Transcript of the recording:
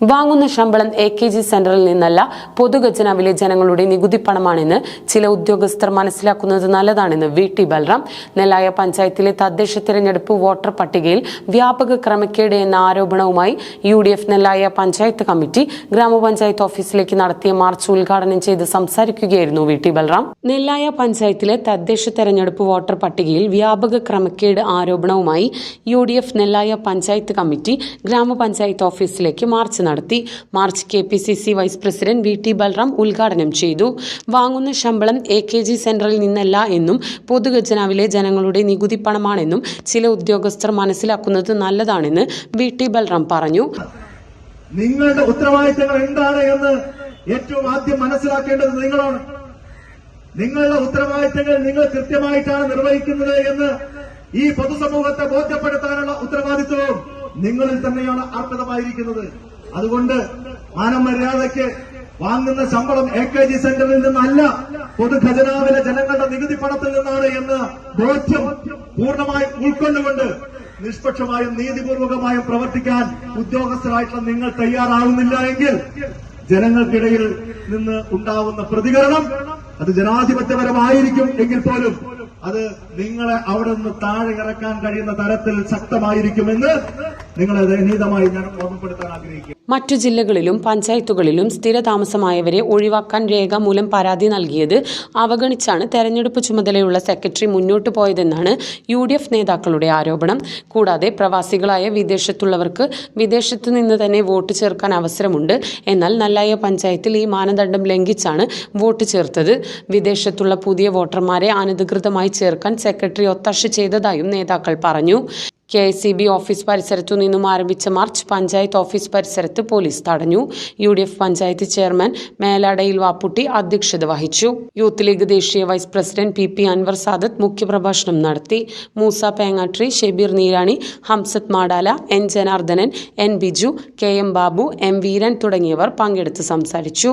വാങ്ങുന്ന ശമ്പളം A K G സെന്ററിൽ നിന്നല്ല പൊതുഖജനാവിലെ ജനങ്ങളുടെ നികുതി പണമാണെന്ന് ചില ഉദ്യോഗസ്ഥർ മനസ്സിലാക്കുന്നത് നല്ലതാണെന്ന് വി ടി ബൽറാം. നെല്ലായ പഞ്ചായത്തിലെ തദ്ദേശ തിരഞ്ഞെടുപ്പ് വോട്ടർ പട്ടികയിൽ വ്യാപക ക്രമക്കേട് എന്ന ആരോപണവുമായി U D F Nellaya panchayat committee ഗ്രാമപഞ്ചായത്ത് ഓഫീസിലേക്ക് നടത്തിയ മാർച്ച് ഉദ്ഘാടനം ചെയ്ത് സംസാരിക്കുകയായിരുന്നു വി ടി ബൽറാം. നെല്ലായ പഞ്ചായത്തിലെ തദ്ദേശ തെരഞ്ഞെടുപ്പ് വോട്ടർ പട്ടികയിൽ വ്യാപക ക്രമക്കേട് ആരോപണവുമായി U D F Nellaya panchayat committee ഗ്രാമപഞ്ചായത്ത് ഓഫീസിലേക്ക് മാർച്ച് നടത്തി. March K P C C vice president V T Balram ഉദ്ഘാടനം ചെയ്തു. വാങ്ങുന്ന ശമ്പളം എ കെ ജി സെന്ററിൽ നിന്നല്ല എന്നും പൊതുഖജനാവിലെ ജനങ്ങളുടെ നികുതി പണമാണെന്നും ചില ഉദ്യോഗസ്ഥർ മനസ്സിലാക്കുന്നത് നല്ലതാണെന്ന് വി ടി ബൽറാം പറഞ്ഞു. നിങ്ങളുടെ ഉത്തരവാദിത്തങ്ങൾ എന്താണ് എന്ന് ഏറ്റവും ആദ്യം മനസ്സിലാക്കേണ്ടത് നിങ്ങളാണ്. നിങ്ങളുടെ ഉത്തരവാദിത്തങ്ങൾ നിങ്ങൾ കൃത്യമായിട്ടാണ് നിർവഹിക്കുന്നത് എന്ന് ഈ പൊതുസമൂഹത്തെ ബോധ്യപ്പെടുത്താനുള്ള ഉത്തരവാദിത്വവും നിങ്ങളിൽ തന്നെയാണ് അർപ്പിതമായിരിക്കുന്നത് അതുകൊണ്ട് മാനമര്യാദയ്ക്ക് വാങ്ങുന്ന ശമ്പളം എ കെ ജി സെന്ററിൽ നിന്നല്ല പൊതുഖജനാവിലെ ജനങ്ങളുടെ നികുതി പണത്തിൽ നിന്നാണ് എന്ന് ബോധ്യം പൂർണമായും ഉൾക്കൊണ്ടുകൊണ്ട് നിഷ്പക്ഷമായും നീതിപൂർവകമായും പ്രവർത്തിക്കാൻ ഉദ്യോഗസ്ഥരായിട്ടുള്ള നിങ്ങൾ തയ്യാറാവുന്നില്ല എങ്കിൽ ജനങ്ങൾക്കിടയിൽ നിന്ന് ഉണ്ടാവുന്ന പ്രതികരണം അത് ജനാധിപത്യപരമായിരിക്കും എങ്കിൽ പോലും അത് നിങ്ങളെ അവിടെ നിന്ന് താഴെ ഇറക്കാൻ കഴിയുന്ന തരത്തിൽ ശക്തമായിരിക്കുമെന്ന് നിങ്ങളെ ഞാൻ ഓർമ്മപ്പെടുത്താൻ ആഗ്രഹിക്കുന്നു. മറ്റു ജില്ലകളിലും പഞ്ചായത്തുകളിലും സ്ഥിരതാമസമായവരെ ഒഴിവാക്കാൻ രേഖാമൂലം പരാതി നൽകിയത് അവഗണിച്ചാണ് തെരഞ്ഞെടുപ്പ് ചുമതലയുള്ള സെക്രട്ടറി മുന്നോട്ട് പോയതെന്നാണ് യു ഡി എഫ് നേതാക്കളുടെ ആരോപണം. കൂടാതെ പ്രവാസികളായ വിദേശത്തുള്ളവർക്ക് വിദേശത്തു നിന്ന് തന്നെ വോട്ട് ചേർക്കാൻ അവസരമുണ്ട്. എന്നാൽ നല്ലായ പഞ്ചായത്തിൽ ഈ മാനദണ്ഡം ലംഘിച്ചാണ് വോട്ട് ചേർത്തത്. വിദേശത്തുള്ള പുതിയ വോട്ടർമാരെ അനധികൃതമായി ചേർക്കാൻ സെക്രട്ടറി ഒത്താശ ചെയ്തതായും നേതാക്കൾ പറഞ്ഞു. K S C B office പരിസരത്തു നിന്നും ആരംഭിച്ച മാർച്ച് പഞ്ചായത്ത് ഓഫീസ് പരിസരത്ത് പോലീസ് തടഞ്ഞു. U D F panchayat chairman Meladayil Vappootty അധ്യക്ഷത വഹിച്ചു. യൂത്ത് ലീഗ് ദേശീയ vice president P P Anwar Sadath മുഖ്യപ്രഭാഷണം നടത്തി. Moosa Pengatri Shebeer Neerani Hamsath Madala N Janardhanan N Biju K M Babu M Veeran തുടങ്ങിയവർ പങ്കെടുത്ത് സംസാരിച്ചു.